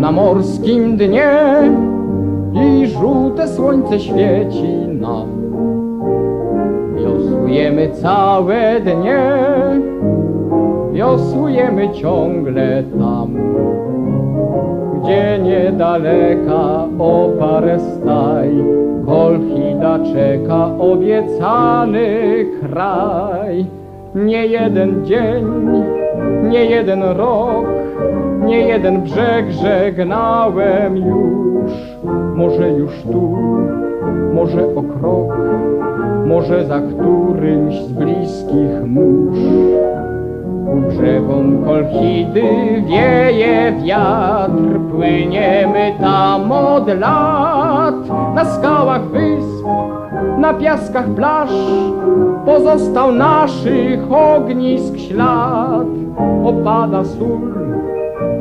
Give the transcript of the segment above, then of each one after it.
zamorskim dnie i żółte słońce świeci nam. Wiosłujemy całe dnie, wiosłujemy ciągle tam, gdzie niedaleka o parę staj Kolchida czeka obiecany kraj. Nie jeden dzień, nie jeden rok, nie jeden brzeg żegnałem już. Może już tu, może o krok, może za którymś z bliskich mórz. Ku brzegom Kolchidy wieje wiatr, płyniemy tam od lat. Na skałach wysp, na piaskach plaż, pozostał naszych ognisk ślad. Opada sól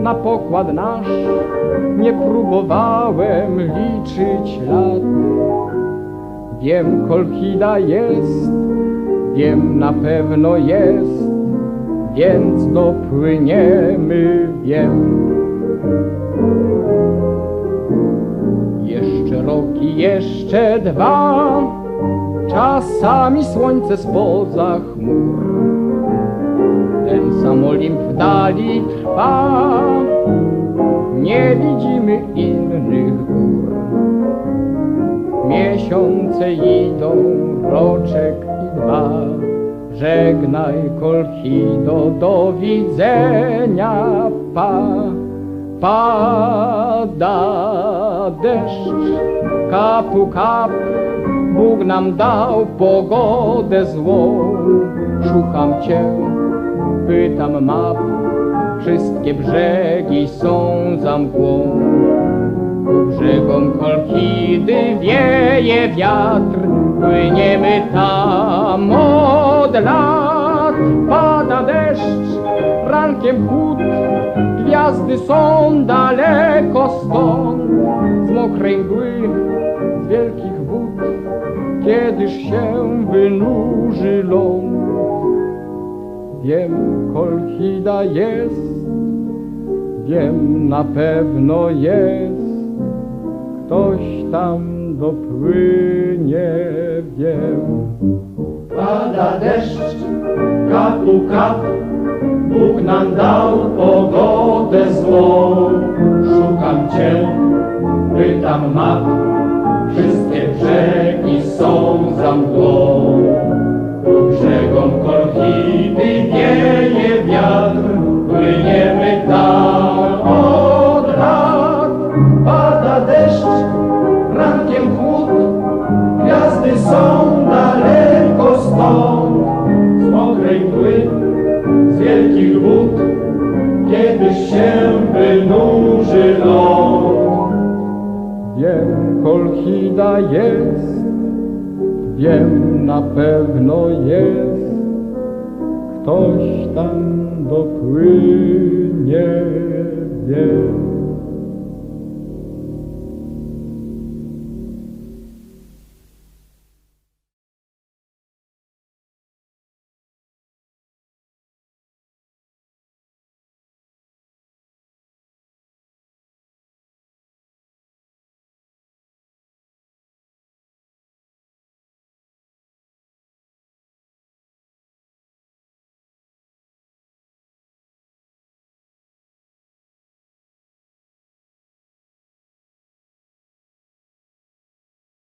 na pokład nasz, nie próbowałem liczyć lat. Wiem, Kolchida jest, wiem, na pewno jest, więc dopłyniemy, wiem. Jeszcze rok i jeszcze dwa, czasami słońce spoza chmur. Ten sam Olimp w dali trwa, nie widzimy innych gór. Miesiące idą, roczek i dwa. Żegnaj Kolchido, do widzenia, pa. Pada deszcz, kapu kap, Bóg nam dał pogodę złą. Szukam cię, pytam map, wszystkie brzegi są za mgłą. Ku brzegom Kolchidy wieje wiatr, płyniemy tam od lat. Pada deszcz, rankiem chłód, gwiazdy są daleko stąd. Z mokrej mgły, z wielkich wód, kiedyż się wynurzy ląd. Wiem, Kolchida jest, wiem, na pewno jest. Ktoś tam dopłynie, wiem. Pada deszcz, kapu kap, Bóg nam dał pogodę złą. Szukam Cię, pytam map, wszystkie brzegi są za mgłą. Ku brzegom Deszcz, rankiem chłód, Gwiazdy są daleko stąd, z mokrej mgły, z wielkich wód, kiedyś się wynurzy ląd. Wiem, Kolchida jest, wiem, na pewno jest. Ktoś tam dopłynie, wiem.